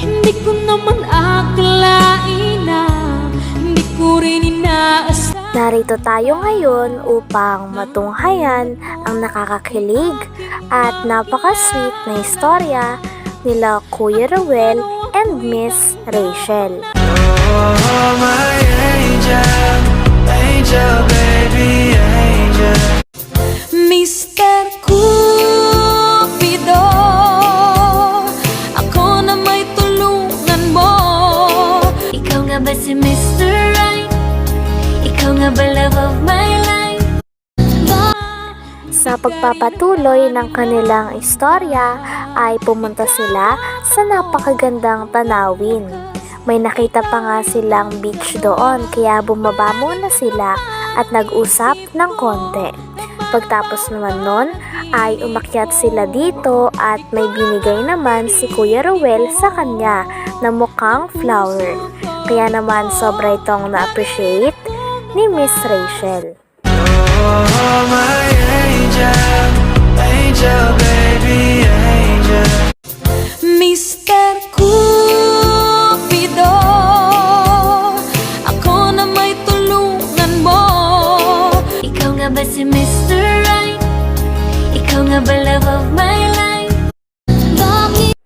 Hindi ko naman akalain na Hindi ko rin inaasahan Narito tayo ngayon upang matunghayan ang nakakakilig at napaka-sweet na istorya nila Kuya Ruel and Miss Rachel. Oh, my angel, angel, baby, angel. Sa pagpapatuloy ng kanilang istorya ay pumunta sila sa napakagandang tanawin. May nakita pa nga silang beach doon kaya bumaba muna sila at nag-usap ng konti. Pagtapos naman nun ay umakyat sila dito at may binigay naman si Kuya Ruel sa kanya na mukhang flower. Kaya naman sobra itong na-appreciate ni Miss Rachel. Oh, my angel, angel, baby, angel. Mr. Cupido Ako na may tulungan mo Ikaw nga ba si Mr. Right? Ikaw nga ba love of my life? Bakit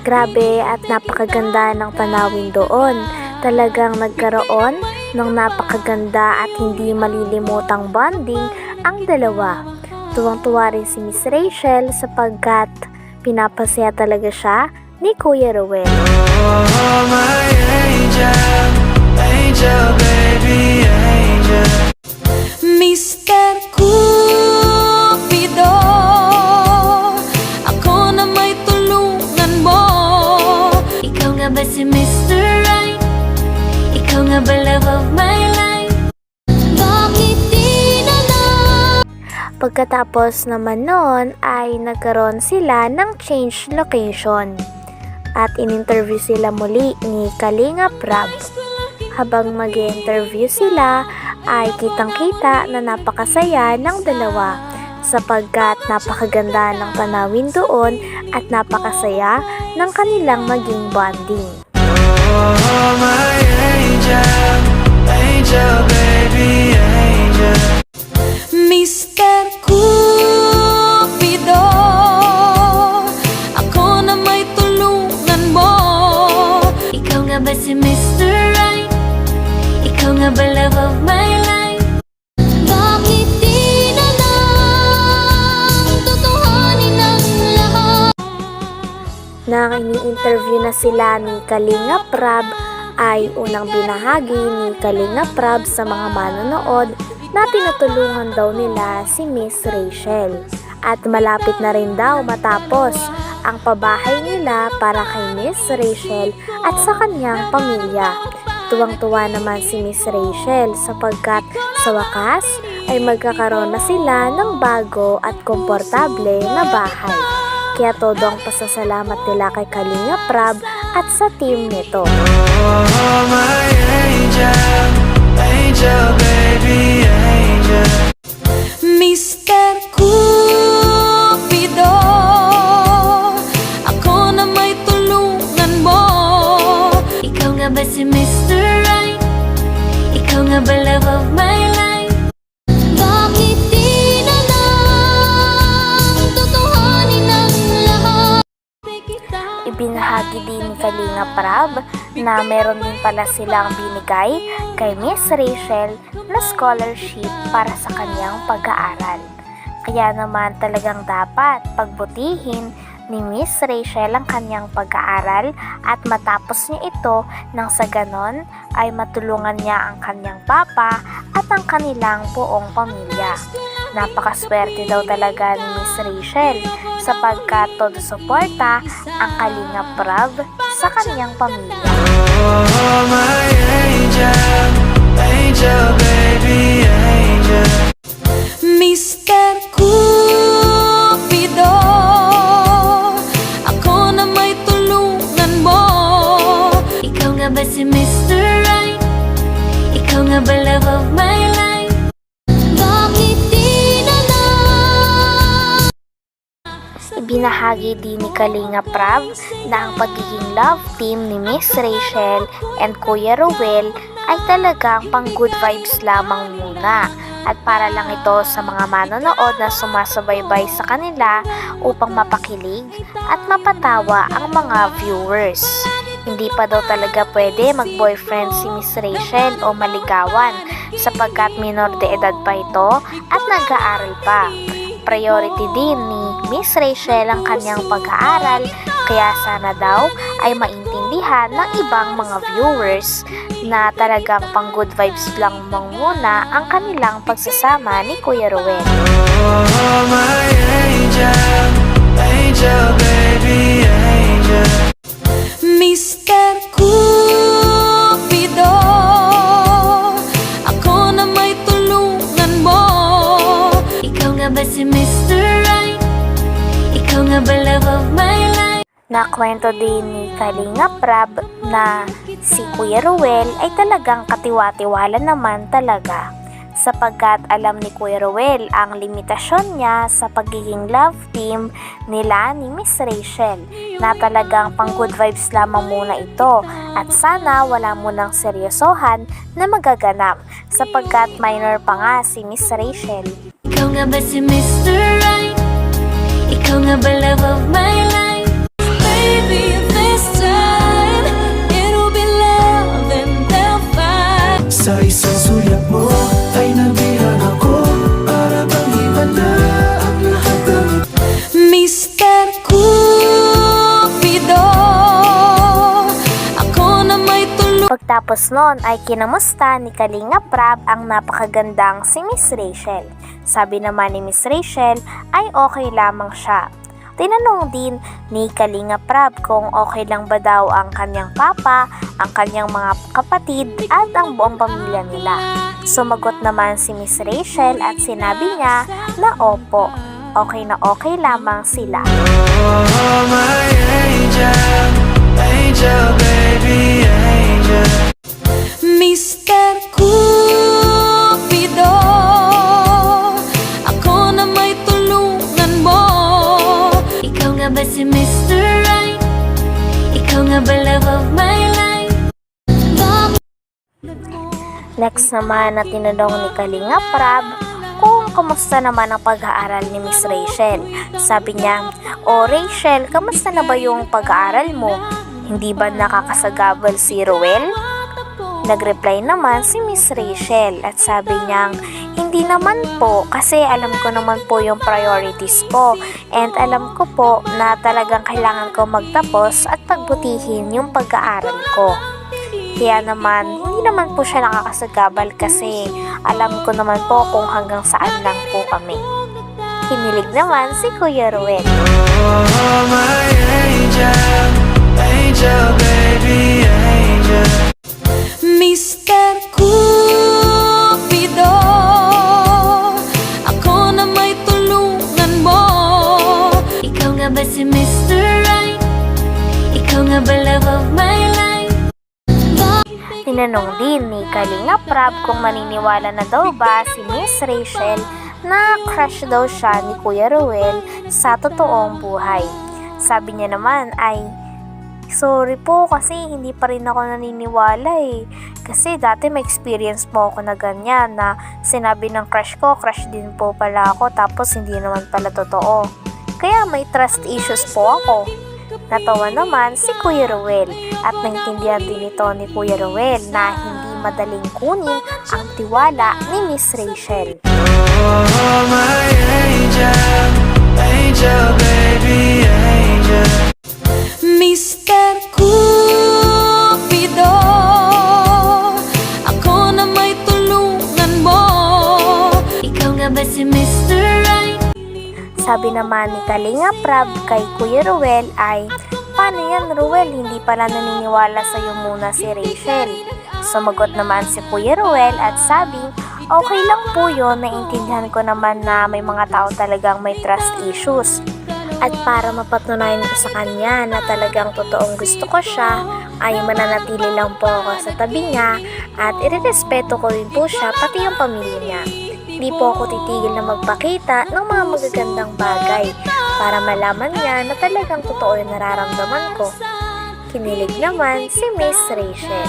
Grabe at napakaganda ng tanawin doon. Talagang nagkaroon ng napakaganda at hindi malilimutang bonding ang dalawa. Tuwang-tuwa rin si Miss Rachel sapagkat pinapasaya talaga siya ni Kuya Ruel. Oh, my angel, angel, baby, angel. Mr. Cupido Ako na may tulungan mo Ikaw nga ba si Mr. Right? Ikaw nga ba love of my Pagkatapos naman noon ay nagkaroon sila ng change location at in-interview sila muli ni Kalinga Prab. Habang mag interview sila ay kitang-kita na napakasaya ng dalawa sapagkat napakaganda ng tanawin doon at napakasaya ng kanilang maging bonding. Oh, my ini-interview na sila ni Kalinga Prab ay unang binahagi ni Kalinga Prab sa mga manonood na tinutulungan daw nila si Miss Rachel. At malapit na rin daw matapos ang pabahay nila para kay Miss Rachel at sa kanyang pamilya. Tuwang-tuwa naman si Miss Rachel sapagkat sa wakas ay magkakaroon na sila ng bago at komportable na bahay. Kaya todo ang pasasalamat nila kay Kalinga Prab at sa team nito. Oh, my angel, angel, baby, angel. Mr. Cupido Ako na may mo Ikaw nga ba si Mr. Right? Ikaw nga ba love of my Kalinga Prab na meron din pala silang binigay kay Miss Rachel na scholarship para sa kanyang pag-aaral. Kaya naman talagang dapat pagbutihin ni Miss Rachel ang kanyang pag-aaral at matapos niya ito nang sa ganon ay matulungan niya ang kanyang papa at ang kanilang buong pamilya. Napakaswerte daw talaga ni Miss Rachel sapagkat todo suporta ang Kalinga Prab sa kanyang pamilya. Oh, my angel, angel, baby, Ibinahagi din ni Kalinga Prab na ang pagiging love team ni Miss Rachel and Kuya Ruel ay talagang pang good vibes lamang muna at para lang ito sa mga manonood na sumasabay-bay sa kanila upang mapakilig at mapatawa ang mga viewers. Hindi pa daw talaga pwede mag-boyfriend si Miss Rachel o maligawan sapagkat minor de edad pa ito at nag-aaral pa. Priority din ni Miss Rachel ang kanyang pag-aaral kaya sana daw ay maintindihan ng ibang mga viewers na talagang pang good vibes lang muna ang kanilang pagsasama ni Kuya Ruel. Oh, my angel. Ba love of my life? Nakwento din ni Kalinga Prab na si Kuya Ruel ay talagang katiwa-tiwala naman talaga sapagkat alam ni Kuya Ruel ang limitasyon niya sa pagiging love team nila ni Miss Rachel na talagang pang good vibes lamang muna ito at sana wala munang seryosohan na magaganap sapagkat minor pa nga si Miss Rachel. Ikaw nga ba si Mr. Right? Sa isang sulyap mo ay nabihan ako Para bang iba na ang lahat ng Mr. Cupido Ako na may tulungan Pagtapos nun ay kinamusta ni Kalinga Prab ang napakagandang si Miss Rachel. Sabi naman ni Miss Rachel ay okay lamang siya. Tinanong din ni Kalinga Prab kung okay lang ba daw ang kanyang papa, ang kanyang mga kapatid at ang buong pamilya nila. Sumagot naman si Miss Rachel at sinabi niya na opo, okay na okay lamang sila. Oh, my angel, angel, baby, angel. Next naman na tinanong ni Kalinga Prab kung kamusta naman ang pag-aaral ni Miss Rachel. Sabi niya, O Rachel, kamusta na ba yung pag-aaral mo? Hindi ba nakakasagabal si Ruel? Nag-reply naman si Miss Rachel at sabi niyang, hindi naman po kasi alam ko naman po yung priorities ko and alam ko po na talagang kailangan ko magtapos at pagbutihin yung pag-aaral ko. Kaya naman, hindi naman po siya nakakasagabal kasi alam ko naman po kung hanggang saan lang po kami. Kinilig naman si Kuya Ruel. Oh, my angel, angel, baby, angel. Mr. Cupido Ako na may tulungan mo Ikaw nga ba si Mr. Right? Ikaw nga ba love of? Tinanong din ni Kalinga Prab kung maniniwala na daw ba si Miss Rachel na crush daw siya ni Kuya Ruel sa totoong buhay. Sabi niya naman ay, Sorry po kasi hindi pa rin ako naniniwala eh. Kasi dati may experience po ako na ganyan na sinabi ng crush ko, crush din po pala ako tapos hindi naman pala totoo. Kaya may trust issues po ako. Natawa naman si Kuya Ruel at naintindihan din ito ni Kuya Ruel na hindi madaling kunin ang tiwala ni Miss Rachel. Oh, my angel, angel, baby, angel. Mr. Cupido Ako na may tulungan mo Ikaw nga ba si Mr. Sabi naman ni Kalinga Prab kay Kuya Ruel ay, Paano yan Ruel? Hindi pala naniniwala sa'yo muna si Rachel. Sumagot naman si Kuya Ruel at sabi, Okay lang po yun, naintindihan ko naman na may mga tao talagang may trust issues. At para mapatunayan ko sa kanya na talagang totoong gusto ko siya, ay mananatili lang po ako sa tabi niya at irerespeto ko rin po siya pati yung pamilya niya. Di po ako titigil na magpakita ng mga magagandang bagay para malaman niya na talagang totoo yung nararamdaman ko. Kinilig naman si Miss Rachel.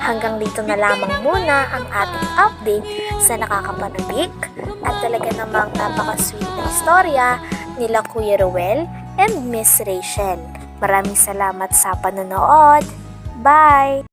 Hanggang dito na lamang muna ang ating update sa nakakapanabik at talaga namang napaka-sweet na istorya nila Kuya Ruel and Miss Rachel. Maraming salamat sa panonood. Bye!